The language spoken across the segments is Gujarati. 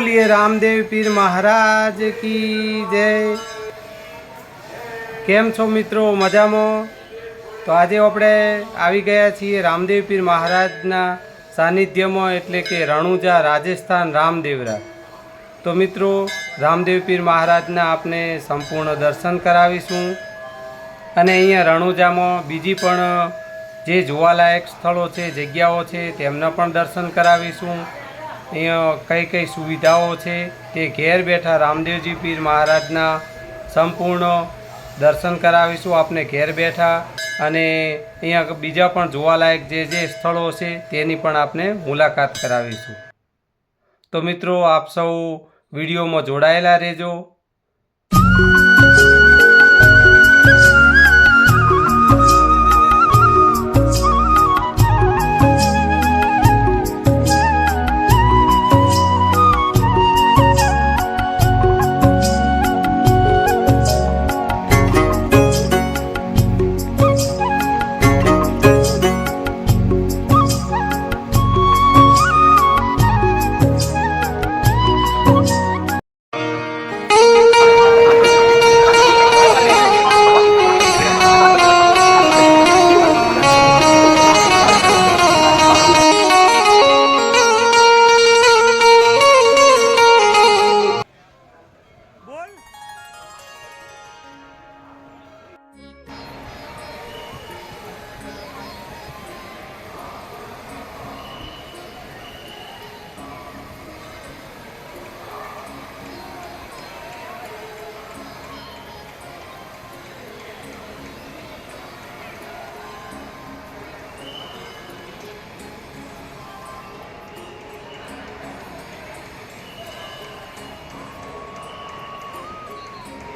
બોલીએ રામદેવ પીર મહારાજ કી જય. કેમ છો મિત્રો? મજામાં? તો આજે આપણે આવી ગયા છીએ રામદેવ પીર મહારાજના સાનિધ્યમાં એટલે કે રણુજા રાજસ્થાન રામદેવરા. તો મિત્રો, રામદેવ પીર મહારાજના આપણે સંપૂર્ણ દર્શન કરાવીશું. અને અહીંયા રણુજામાં બીજી પણ જે જોવાલાયક સ્થળો છે, જગ્યાઓ છે, તેમના પણ દર્શન કરાવીશું. અહીંયા કઈ કઈ સુવિધાઓ છે તે ઘેર બેઠા રામદેવજી પીર મહારાજના સંપૂર્ણ દર્શન કરાવીશું. આપને ઘેર બેઠા અને અહીંયા બીજા પણ જોવાલાયક જે જે સ્થળો છે તેની પણ આપને મુલાકાત કરાવીશું. તો મિત્રો, આપ સૌ વિડીયોમાં જોડાયેલા રહેજો.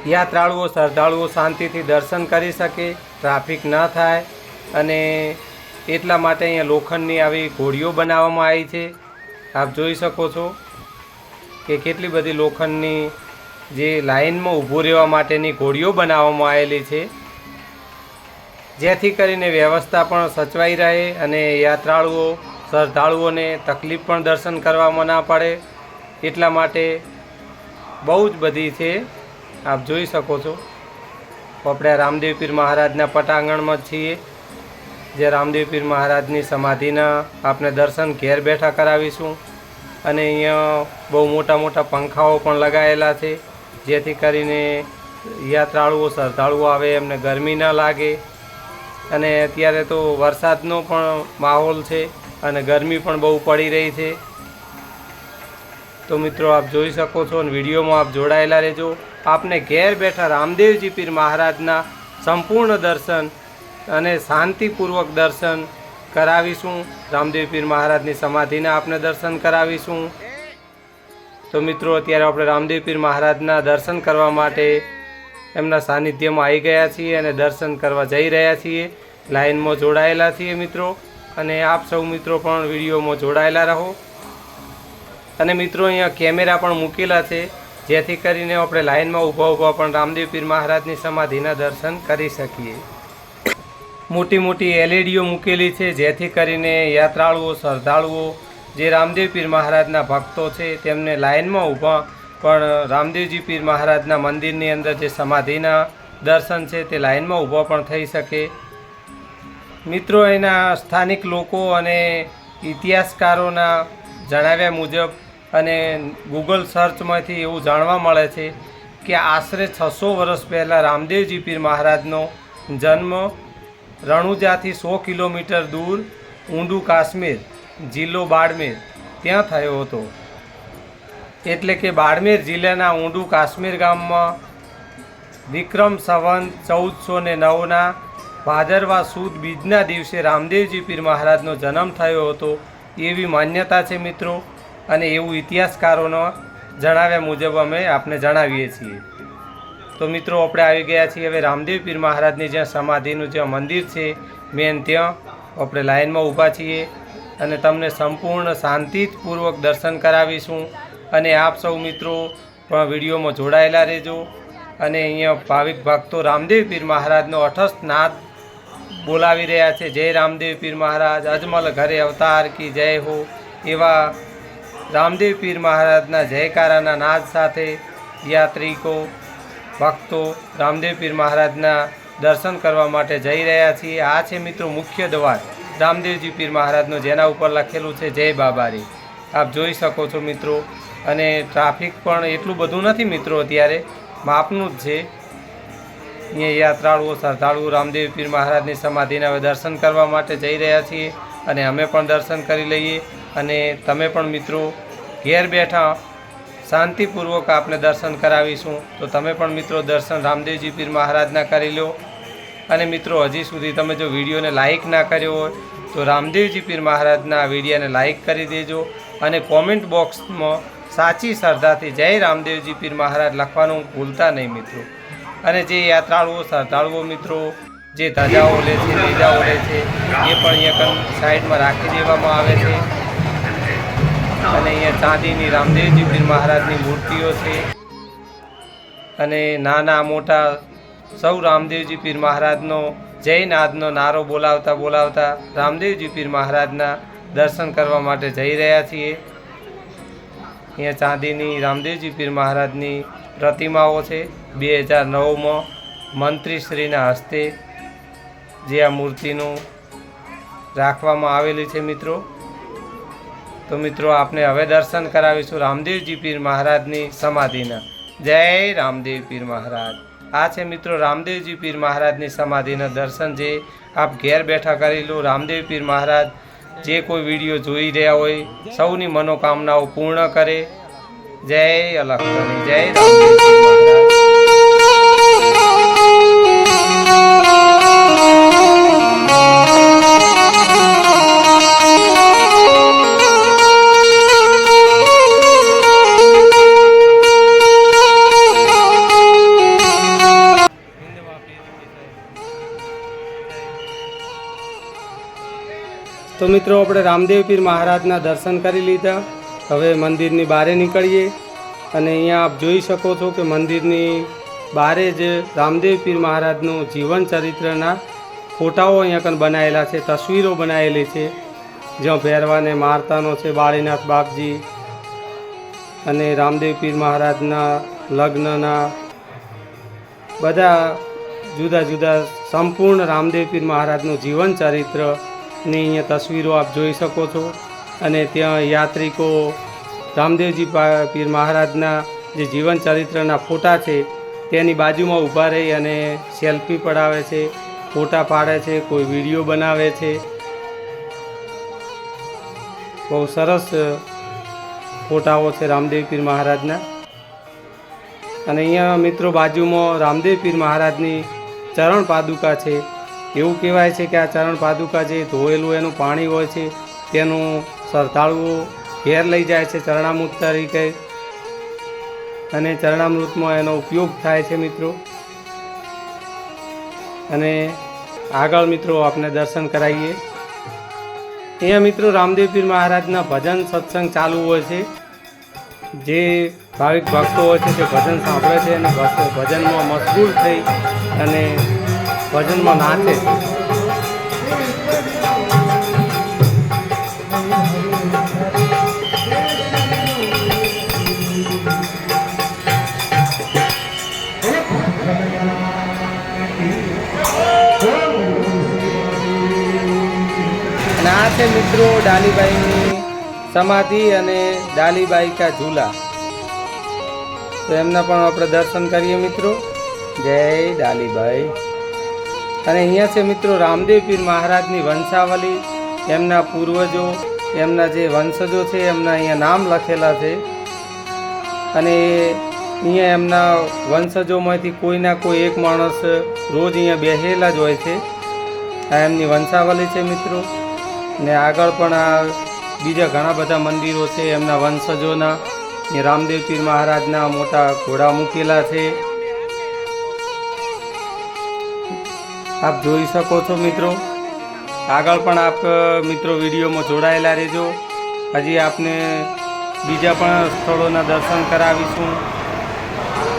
યાત્રાળુઓ શ્રદ્ધાળુઓ શાંતિથી દર્શન કરી શકે, ટ્રાફિક ન થાય અને એટલા માટે અહીંયા લોખંડની આવી ઘોડીઓ બનાવવામાં આવી છે. આપ જોઈ શકો છો કે કેટલી બધી લોખંડની જે લાઇનમાં ઊભું રહેવા માટેની ઘોડીઓ બનાવવામાં આવેલી છે. જેથી કરીને વ્યવસ્થા પણ સચવાઈ રહે અને યાત્રાળુઓ, શ્રદ્ધાળુઓને તકલીફ પણ દર્શન કરવામાં ના પડે. એટલા માટે બહુ જ બધી છે આપ જોઈ શકો છો. આપણે રામદેવ પીર મહારાજના પટાંગણમાં છીએ. જે રામદેવ પીર મહારાજની સમાધિના આપણે દર્શન ઘેર બેઠા કરાવીશું. અને અહીંયા બહુ મોટા મોટા પંખાઓ પણ લગાવેલા છે. જેથી કરીને યાત્રાળુઓ, શ્રદ્ધાળુઓ આવે, એમને ગરમી ન લાગે. અને અત્યારે તો વરસાદનો પણ માહોલ છે અને ગરમી પણ બહુ પડી રહી છે. તો મિત્રો, આપ જોઈ શકો છો અને વિડીયોમાં આપ જોડાયેલા રહેજો. આપને ઘેર બેઠા રામદેવજી પીર મહારાજના સંપૂર્ણ દર્શન અને શાંતિપૂર્વક દર્શન કરાવીશું. રામદેવ પીર મહારાજની સમાધિના આપને દર્શન કરાવીશું. તો મિત્રો, અત્યારે આપણે રામદેવ પીર મહારાજના દર્શન કરવા માટે એમના સાનિધ્યમાં આવી ગયા છીએ અને દર્શન કરવા જઈ રહ્યા છીએ. લાઈનમાં જોડાયેલા છીએ મિત્રો અને આપ સૌ મિત્રો પણ વિડીયોમાં જોડાયેલા રહો. અને મિત્રો, અહીંયા કેમેરા પણ મૂકેલા છે. જેથી કરીને આપણે લાઇનમાં ઊભા ઊભા પણ રામદેવ પીર મહારાજની સમાધિના દર્શન કરી શકીએ. મોટી મોટી એલઈડીઓ મૂકેલી છે, જેથી કરીને યાત્રાળુઓ, શ્રદ્ધાળુઓ, જે રામદેવ પીર મહારાજના ભક્તો છે, તેમને લાઇનમાં ઊભા પણ રામદેવજી પીર મહારાજના મંદિરની અંદર જે સમાધિના દર્શન છે, તે લાઇનમાં ઊભા પણ થઈ શકે. મિત્રો, એના સ્થાનિક લોકો અને ઇતિહાસકારોના જણાવ્યા મુજબ અને ગૂગલ સર્ચમાંથી એવું જાણવા મળે છે કે આશરે છસો વર્ષ પહેલાં રામદેવજી પીર મહારાજનો જન્મ રણુજાથી સો કિલોમીટર દૂર ઊંડું કાશ્મીર, જિલ્લો બાડમેર, ત્યાં થયો હતો. એટલે કે બાડમેર જિલ્લાના ઊંડું કાશ્મીર ગામમાં વિક્રમ સંવંત ચૌદસો ને નવના ભાદરવા સુદ બીજના દિવસે રામદેવજી પીર મહારાજનો જન્મ થયો હતો એવી માન્યતા છે મિત્રો. અને એવું ઇતિહાસકારોનો જણાવ્યા મુજબ અમે આપને જણાવીએ છીએ. તો મિત્રો, આપણે આવી ગયા છીએ હવે રામદેવ પીર મહારાજની જ્યાં સમાધિનું જ્યાં મંદિર છે, મેન ત્યાં આપણે લાઈનમાં ઊભા છીએ અને તમને સંપૂર્ણ શાંતિપૂર્વક દર્શન કરાવીશું. અને આપ સૌ મિત્રો પણ વિડીયોમાં જોડાયેલા રહેજો. અને અહીંયા ભાવિક ભક્તો રામદેવ પીર મહારાજનો અઠસ્થ નાદ બોલાવી રહ્યા છે. જય રામદેવ પીર મહારાજ. અજમલ ઘરે અવતાર કી જય હો. એવા રામદેવ પીર મહારાજના જયકારાના નાદ સાથે યાત્રિકો, ભક્તો રામદેવ પીર મહારાજના દર્શન કરવા માટે જઈ રહ્યા છીએ. આ છે મિત્રો મુખ્ય દ્વાર. રામદેવજી પીર મહારાજનો જેના ઉપર લખેલું છે, જય બાબારી. આપ જોઈ શકો છો મિત્રો, અને ટ્રાફિક પણ એટલું બધું નથી મિત્રો અત્યારે. માપનું જ છે. અહીંયા યાત્રાળુઓ, શ્રદ્ધાળુઓ રામદેવ પીર મહારાજની સમાધિના હવે દર્શન કરવા માટે જઈ રહ્યા છીએ, અને અમે પણ દર્શન કરી લઈએ. અને તમે પણ મિત્રો ઘેર બેઠા શાંતિપૂર્વક આપને દર્શન કરાવીશું. તો તમે પણ મિત્રો દર્શન રામદેવજી પીર મહારાજના કરી લો. અને મિત્રો હજી સુધી તમે જો વિડીયોને લાઇક ના કર્યો હોય, તો રામદેવજી પીર મહારાજના વિડીયોને લાઇક કરી દેજો અને કોમેન્ટ બોક્સમાં સાચી શ્રદ્ધાથી જય રામદેવજી પીર મહારાજ લખવાનું ભૂલતા નહીં મિત્રો. અને જે યાત્રાળુઓ, શ્રદ્ધાળુઓ મિત્રો, જે ધજાઓ લે છે બીજાઓ લે છે, એ પણ અહીંયા સાઈડમાં રાખી દેવામાં આવે છે. અને અહીંયા ચાંદીની રામદેવજી મહારાજની મૂર્તિઓ છે. અને નાના મોટા સૌ રામદેવજી પીર મહારાજનો જય નાદનો નારો બોલાવતા બોલાવતા રામદેવજી પીર મહારાજના દર્શન કરવા માટે જઈ રહ્યા છીએ. અહીંયા ચાંદીની રામદેવજી પીર મહારાજની પ્રતિમાઓ છે. બે હજાર નવમાં મંત્રીશ્રીના હસ્તે જે આ મૂર્તિનું રાખવામાં આવેલી છે મિત્રો. તો મિત્રો, આપને હવે દર્શન કરાવીશું રામદેવજી પીર મહારાજની સમાધિના. જય રામદેવ પીર મહારાજ. આ છે મિત્રો રામદેવજી પીર મહારાજની સમાધિના દર્શન જે આપ ઘેર બેઠા કરી લો. રામદેવ પીર મહારાજ જે કોઈ વીડિયો જોઈ રહ્યા હોય, સૌની મનોકામનાઓ પૂર્ણ કરે. જય અલખ જય રામદેવ તો મિત્રો, આપણે રામદેવ પીર મહારાજના દર્શન કરી લીધા. હવે મંદિરની બહારે નીકળીએ અને અહીંયા આપ જોઈ શકો છો કે મંદિરની બહારે જ રામદેવ પીર મહારાજનું જીવન ચરિત્રના ફોટાઓ અહીંયા કણ બનાવેલા છે, તસવીરો બનાવેલી છે. જ્યાં ભેરવાને મારતાનો છે બાળીનાથ બાપજી અને રામદેવ પીર મહારાજના લગ્નના બધા જુદા જુદા સંપૂર્ણ રામદેવ પીર મહારાજનું જીવન ચરિત્રની અહીંયા તસવીરો આપ જોઈ શકો છો. અને ત્યાં યાત્રિકો રામદેવજી પીર મહારાજના જે જીવન ચરિત્રના ફોટા છે તેની બાજુમાં ઊભા રહી અને સેલ્ફી પડાવે છે, ફોટા પાડે છે, કોઈ વીડિયો બનાવે છે. બહુ સરસ ફોટાઓ છે રામદેવ પીર મહારાજના. અને અહીંયા મિત્રો બાજુમાં રામદેવ પીર મહારાજની ચરણ પાદુકા છે. એવું કહેવાય છે કે આ ચરણ પાદુકા જે ધોયેલું એનું પાણી હોય છે, તેનું શ્રદ્ધાળુઓ ઘેર લઈ જાય છે ચરણામૃત તરીકે. અને ચરણામૃતમાં એનો ઉપયોગ થાય છે મિત્રો. અને આગળ મિત્રો આપણે દર્શન કરાવીએ. અહીંયા મિત્રો રામદેવ પીર મહારાજના ભજન સત્સંગ ચાલુ હોય છે. જે ભાવિક ભક્તો હોય છે તે ભજન સાંભળે છે અને ભજનમાં મશગુલ થઈ અને ભજનમાં નાચે. અને છે મિત્રો ડાલીબાઈની સમાધિ અને ડાલીબાઈ કા ઝૂલા. તો એમના પણ આપણે દર્શન કરીએ મિત્રો. જય ડાલીબાઈ. અને અહીંયા છે મિત્રો રામદેવ પીર મહારાજની વંશાવલી, એમના પૂર્વજો, એમના જે વંશજો છે, એમના અહીંયા નામ લખેલા છે. અને અહીંયા એમના વંશજોમાંથી કોઈના કોઈ એક માણસ રોજ અહીંયા બેસેલા જ હોય છે. આ એમની વંશાવલી છે મિત્રો. ને આગળ પણ આ બીજા ઘણા બધા મંદિરો છે, એમના વંશજોના. રામદેવ પીર મહારાજના મોટા ઘોડા મૂકેલા છે. આપ જોઈ શકો છો મિત્રો. આગળ પણ આપ મિત્રો વિડીયોમાં જોડાયેલા રહેજો. હજી આપને બીજા પણ સ્થળોના દર્શન કરાવીશું.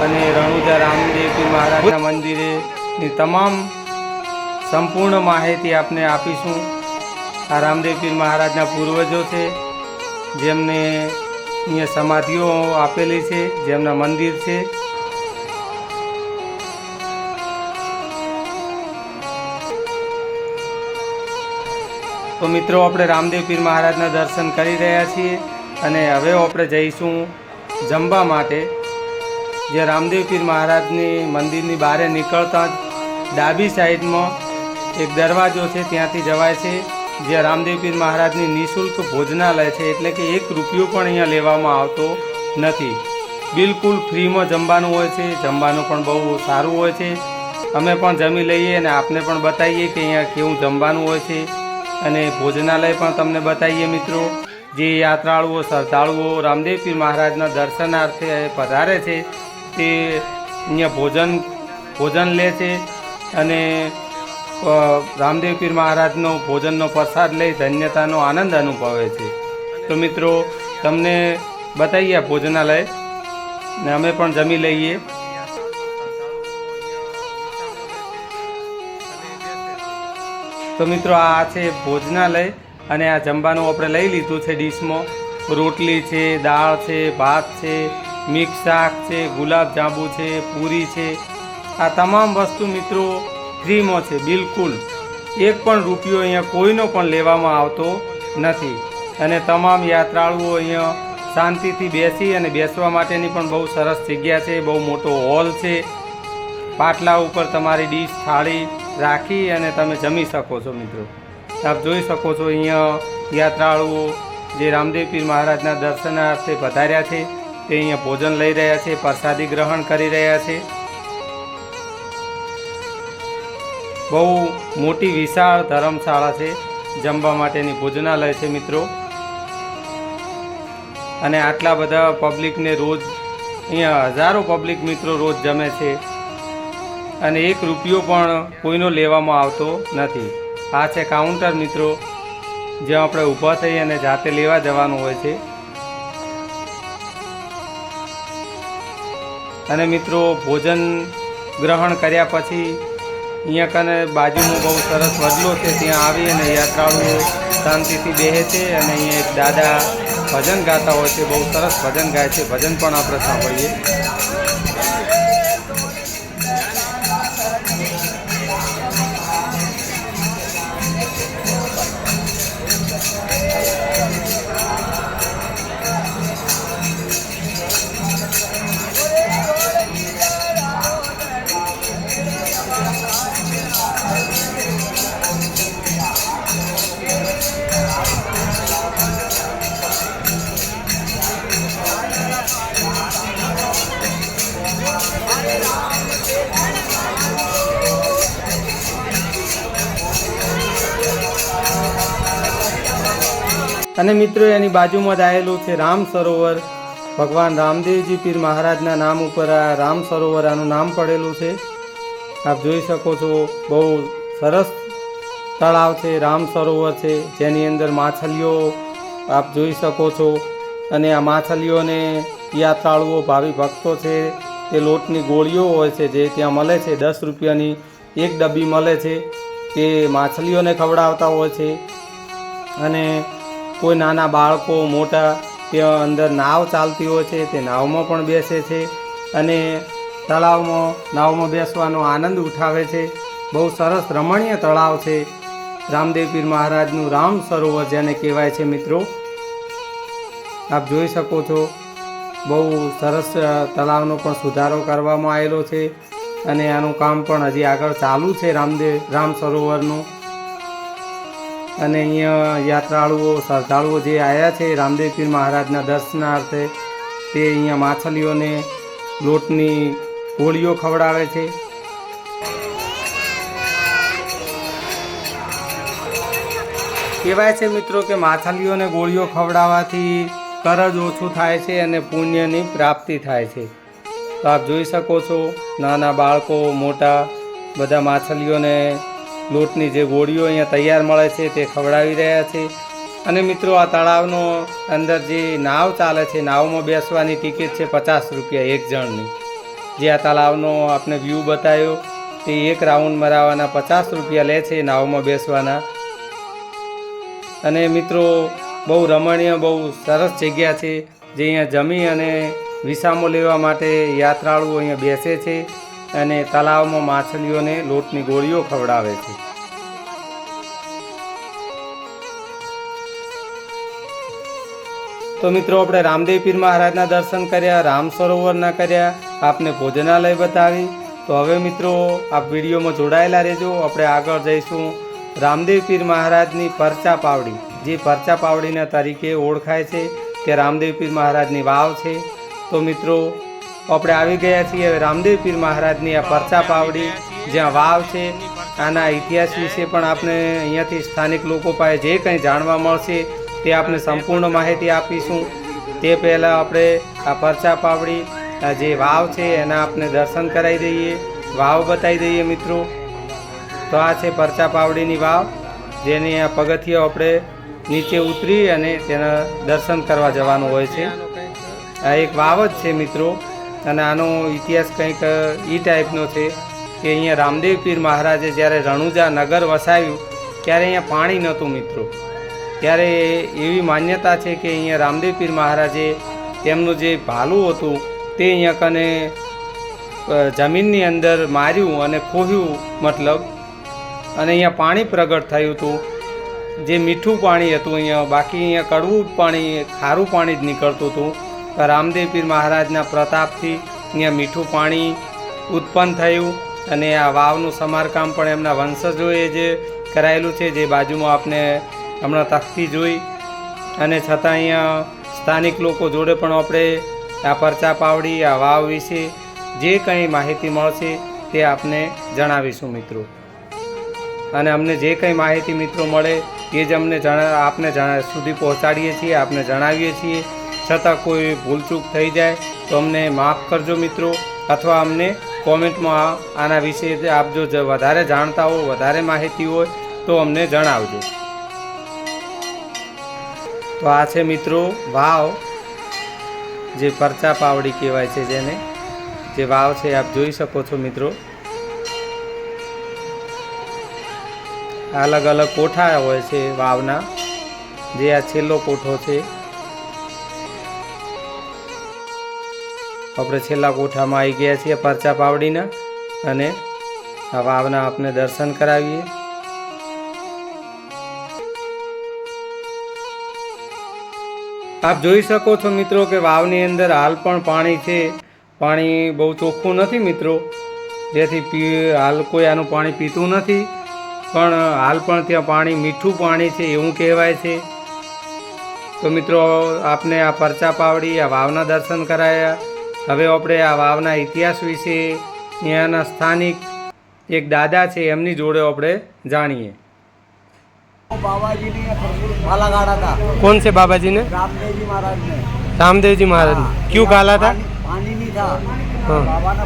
અને રણુજા રામદેવજી મહારાજના મહારાજના મંદિરેની તમામ સંપૂર્ણ માહિતી આપને આપીશું. આ રામદેવપીર મહારાજના પૂર્વજો છે, જેમને અહીંયા સમાધિઓ આપેલી છે, જેમના મંદિર છે. તો મિત્રો, આપણે રામદેવ પીર મહારાજના દર્શન કરી રહ્યા છીએ અને હવે આપણે જઈશું જમવા માટે જે રામદેવ પીર મહારાજની મંદિરની બહાર નીકળતા ડાબી સાઈડમાં એક દરવાજો છે, ત્યાંથી જવાય છે જે રામદેવ પીર મહારાજની નિઃશુલ્ક ભોજનાલય છે, એટલે કે એક રૂપિયો પણ અહીંયા લેવામાં આવતો નથી. બિલકુલ ફ્રીમાં જમવાનું હોય છે જમવાનું પણ બહુ સારું હોય છે. અમે પણ જમી લઈએ અને આપને પણ બતાવીએ કે અહીંયા કેવું જમવાનું હોય છે. અને ભોજનાલય પણ તમને બતાવીએ મિત્રો. જે યાત્રાળુઓ, શ્રદ્ધાળુઓ રામદેવપીર મહારાજના દર્શનાર્થે પધારે છે, તે અહીંયા ભોજન ભોજન લે છે અને રામદેવપીર મહારાજનો ભોજનનો પ્રસાદ લઈ ધન્યતાનો આનંદ અનુભવે છે. તો મિત્રો, તમને બતાવીએ ભોજનાલય ને અમે પણ જમી લઈએ. તો મિત્રો આ છે ભોજનાલય અને આ જમવાનું આપણે લઈ લીધું છે ડીશમાં. રોટલી છે, દાળ છે, ભાત છે, મિક્સ શાક છે ગુલાબજાંબુ છે, પૂરી છે. આ તમામ વસ્તુ મિત્રો ફ્રીમાં છે, બિલકુલ. એક પણ રૂપિયો અહીંયા કોઈનો પણ લેવામાં આવતો નથી. અને તમામ યાત્રાળુઓ અહીંયા શાંતિથી બેસી અને બેસવા માટેની પણ બહુ સરસ જગ્યા છે, બહુ મોટો હોલ છે. પાટલા ઉપર તમારી ડીશ થાળી રાખી અને તમે જમી શકો છો, મિત્રો. આપ જોઈ શકો છો અહીંયા યાત્રાળુઓ જે રામદેવ પીર મહારાજના દર્શનાર્થે પધાર્યા છે, તે અહીંયા ભોજન લઈ રહ્યા છે, પ્રસાદી ગ્રહણ કરી રહ્યા છે. બહુ મોટી વિશાળ ધર્મશાળા છે, જમવા માટેની ભોજનાલય છે, મિત્રો. અને આટલા બધા પબ્લિકને રોજ, અહીંયા હજારો પબ્લિક મિત્રો રોજ જમે છે. અને એક રૂપિયો પણ કોઈનો લેવામાં આવતો નથી. આ છે કાઉન્ટર મિત્રો, જ્યાં આપણે ઊભા થઈ અને જાતે લેવા જવાનું હોય છે. અને મિત્રો, ભોજન ગ્રહણ કર્યા પછી અહીંયા કને બાજુમાં બહુ સરસ વડલો છે, ત્યાં આવી અને યાત્રાળુઓ શાંતિથી બેસે છે અને અહીંયા એક દાદા ભજન ગાતા હોય છે, બહુ સરસ ભજન ગાય છે, ભજન પણ આપણે સાંભળીએ. અને મિત્રો, એની બાજુમાં જ આવેલું છે રામ સરોવર. ભગવાન રામદેવજી પીર મહારાજના નામ ઉપર આ રામ સરોવર આનું નામ પડેલું છે. આપ જોઈ શકો છો, બહુ સરસ તળાવ છે, રામ સરોવર છે, જેની અંદર માછલીઓ આપ જોઈ શકો છો. અને આ માછલીઓને યાત્રાળુઓ, ભાવિ ભક્તો છે, તે લોટની ગોળીઓ હોય છે, જે ત્યાં મળે છે, દસ રૂપિયાની એક ડબ્બી મળે છે. તે માછલીઓને ખવડાવતા હોય છે. અને કોઈ નાના બાળકો, મોટા, ત્યાં અંદર નાવ ચાલતી હોય છે, તે નાવમાં પણ બેસે છે અને તળાવમાં, નાવમાં બેસવાનો આનંદ ઉઠાવે છે. બહુ સરસ રમણીય તળાવ છે. રામદેવ પીર મહારાજનું રામ સરોવર જેને કહેવાય છે, મિત્રો. આપ જોઈ શકો છો, બહુ સરસ તળાવનો પણ સુધારો કરવામાં આવેલો છે અને આનું કામ પણ હજી આગળ ચાલુ છે, રામદેવ, રામ સરોવરનું. અને અહીંયા યાત્રાળુઓ, શ્રદ્ધાળુઓ જે આવ્યા છે, રામદેવ પીર મહારાજના દર્શનાર્થે તે અહીંયા માછલીઓને લોટની ગોળીઓ ખવડાવે છે. કહેવાય છે મિત્રો કે માછલીઓને ગોળીઓ ખવડાવવાથી કરજ ઓછું થાય છે અને પુણ્યની પ્રાપ્તિ થાય છે. તો આપ જોઈ શકો છો, નાના બાળકો, મોટા, બધા માછલીઓને લોટની જે ગોળીઓ અહીંયા તૈયાર મળે છે તે ખવડાવી રહ્યા છે. અને મિત્રો, આ તળાવનો અંદર જે નાવ ચાલે છે, નાવમાં બેસવાની ટિકિટ છે પચાસ રૂપિયા એક જણની. જે આ તળાવનો આપણે વ્યૂ બતાવ્યો, તે એક રાઉન્ડ મરાવવાના પચાસ રૂપિયા લે છે નાવમાં બેસવાના. અને મિત્રો, બહુ રમણીય, બહુ સરસ જગ્યા છે, જે અહીંયા જમી અને વિસામો લેવા માટે યાત્રાળુઓ અહીંયા બેસે છે. અને તલાવમાં માછલીઓને લોટની ગોળીઓ ખવડાવે છે. તો મિત્રો, આપણે રામદેવ પીર મહારાજના દર્શન કર્યા, રામ સરોવરના કર્યા, આપને ભોજનાલય બતાવી. તો હવે મિત્રો, આપ વિડીયોમાં જોડાયેલા રહેજો. આપણે આગળ જઈશું રામદેવ પીર મહારાજની પરચા પાવડી. જે પરચા પાવડીના તરીકે ઓળખાય છે કે રામદેવ પીર મહારાજની વાવ છે. તો મિત્રો આપણે આવી ગયા છીએ રામદેવ પીર મહારાજની આ પરચા પાવડી, જ્યાં વાવ છે, આના ઇતિહાસ વિશે પણ આપણે અહીંયાથી સ્થાનિક લોકો પાસે જે કંઈ જાણવા મળશે તે આપણે સંપૂર્ણ માહિતી આપીશું. તે પહેલાં આપણે આ પરચા પાવડી, આ જે વાવ છે એના આપણે દર્શન કરાવી દઈએ. વાવ બતાવી દઈએ મિત્રો. તો આ છે પરચા પાવડીની વાવ, જેની આ પગથિયા આપણે નીચે ઉતરી અને તેના દર્શન કરવા જવાનું હોય છે. આ એક વાવ જ છે મિત્રો. અને આનો ઇતિહાસ કંઈક એ ટાઈપનો છે કે અહીંયા રામદેવ પીર મહારાજે જ્યારે રણુજા નગર વસાવ્યું, ત્યારે અહીંયા પાણી નહોતું મિત્રો. ત્યારે એવી માન્યતા છે કે અહીંયા રામદેવ પીર મહારાજે તેમનું જે ભાલું હતું, તે અહીંયા કને જમીનની અંદર માર્યું અને ખોહ્યું મતલબ. અને અહીંયા પાણી પ્રગટ થયું હતું. જે મીઠું પાણી હતું અહીંયા, બાકી અહીંયા કડવું પાણી, ખારું પાણી જ નીકળતું હતું. રામદેવ પીર મહારાજના પ્રતાપથી અહીંયા મીઠું પાણી ઉત્પન્ન થયું અને આ વાવનું સમારકામ પણ એમના વંશજોએ જે કરાયેલું છે, જે બાજુમાં આપણે હમણાં તકતી જોઈ. અને છતાં અહીંયા સ્થાનિક લોકો જોડે પણ આપણે આ પરચા પાવડી, આ વાવ વિશે જે કંઈ માહિતી મળશે તે આપને જણાવીશું મિત્રો. અને અમને જે કંઈ માહિતી મિત્રો મળે એ જ અમને જણા, આપને જણા, સુધી પહોંચાડીએ છીએ, આપને જણાવીએ છીએ. છતાં કોઈ ભૂલચૂક થઈ જાય તો અમને માફ કરજો મિત્રો. અથવા અમને કોમેન્ટમાં આના વિશે આપ જો વધારે જાણતા હો, વધારે માહિતી હોય તો અમને જણાવજો. તો આ છે મિત્રો વાવ, જે પરચા પાવડી કહેવાય છે જેને. જે વાવ છે આપ જોઈ શકો છો મિત્રો. અલગ અલગ કોઠા હોય છે વાવના. જે આ છેલ્લો કોઠો છે. આપણે છેલ્લા કોઠામાં આવી ગયા છીએ પરચા પાવડીના અને આ વાવના આપને દર્શન કરાવીએ. આપ જોઈ શકો છો મિત્રો કે વાવની અંદર હાલ પણ પાણી છે. પાણી બહુ ચોખ્ખું નથી મિત્રો. જેથી પી હાલ કોઈ આનું પાણી પીતું નથી. પણ હાલ પણ ત્યાં પાણી મીઠું પાણી છે એવું કહેવાય છે. તો મિત્રો આપને આ પરચા પાવડી, આ વાવના દર્શન કરાયા. હવે આપણે આ વાવના ઇતિહાસ વિશે ત્યાંના સ્થાનિક એક દાદા છે એમની જોડે આપણે જાણીએ. કોણ છે બાબાજીને? રામદેવજી મહારાજ ને રામદેવજી મહારાજ ક્યુ કાલા હતા? પાણી નહીં हाँ। बाबा ने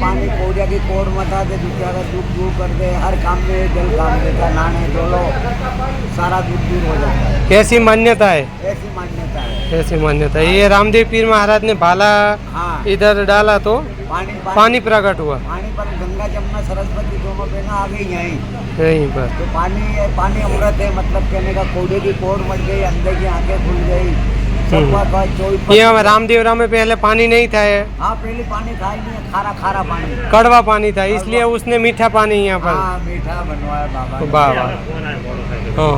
पानी की दे दुख दूर कर दे हर काम में जल काम देता धोलो सारा दुख दूर हो जाता कैसी मान्यता है? कैसी मान्यता है? मान्यता है? ये रामदेव पीर महाराज ने भाला हाँ। इधर डाला तो पानी पानी प्रकट हुआ। पानी पर गंगा जमुना सरस्वती दोनों ना आ गई यहीं पर तो पानी पानी अमृत है मतलब कहने का कोडे की कोड़ मट गई अंदर की आँखें खुल गई। का चौबीस यहाँ रामदेवरा में पहले पानी नहीं था ये। हाँ पहले पानी था ही नहीं खारा खारा पानी। कड़वा पानी था इसलिए उसने मीठा पानी यहाँ पर। हाँ मीठा बनवाया बाबा वाह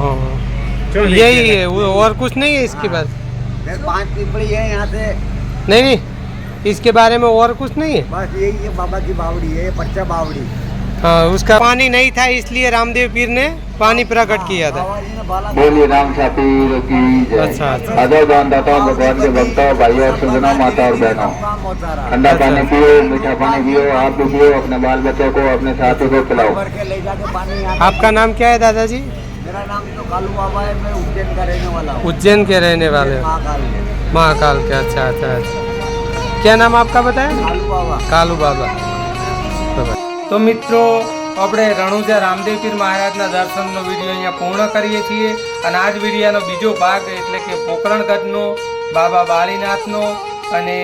हाँ यही है वो और कुछ नहीं है इसके बाद। पाँच पिपड़ी है यहाँ से। नहीं नहीं इसके बारे में और कुछ नहीं है। बस यही है बाबा की बावड़ी है ये पर्चा बावड़ी। हाँ उसका पानी नहीं था इसलिए रामदेव पीर ने पानी प्रकट किया था। बोलिए राम शापीर की अच्छा, अच्छा। अदर दाता भगवान के भक्तों और सुजना माता और बहनों। ठंडा अच्छा। पानी पियो मीठा पानी पियो आप भी पियो अपने बाल बच्चों को अपने साथियों को खिलाओ आपका नाम क्या है दादाजी? मेरा नाम तो कालू बाबा है मैं उज्जैन का रहने वाला हूँ। उज्जैन के रहने वाले महाकाल के। अच्छा अच्छा अच्छा। क्या नाम आपका बताया कालू बाबा। कालू बाबा। તો મિત્રો, આપણે રણુજા રામદેવ પીર મહારાજના દર્શનનો વીડિયો અહીંયા પૂર્ણ કરીએ છીએ અને આ જ વિડીયાનો બીજો ભાગ એટલે કે પોકરણગઢનો બાબા બાળીનાથનો અને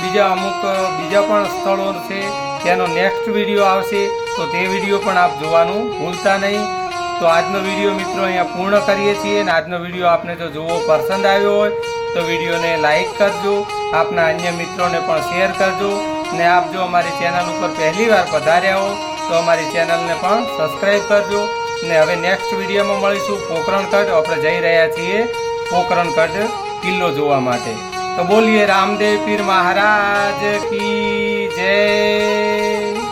બીજા અમુક, બીજા પણ સ્થળો છે તેનો નેક્સ્ટ વીડિયો આવશે, તો તે વીડિયો પણ આપ જોવાનું ભૂલતા નહીં. તો આજનો વીડિયો મિત્રો અહીંયા પૂર્ણ કરીએ છીએ અને આજનો વીડિયો આપને જો જોવો પસંદ આવ્યો હોય, તો વિડીયોને લાઈક કરજો, આપના અન્ય મિત્રોને પણ શેર કરજો. ને આપ જો અમારી ચેનલ ઉપર પહેલી વાર પધાર્યા હો, તો અમારી ચેનલને પણ સબસ્ક્રાઈબ કરજો. ને હવે નેક્સ્ટ વિડીયોમાં મળીશું પોકરણગઢ આપણે જઈ રહ્યા છીએ પોકરણગઢ કિલ્લો જોવા માટે. તો બોલીએ રામદેવ પીર મહારાજ કી જય.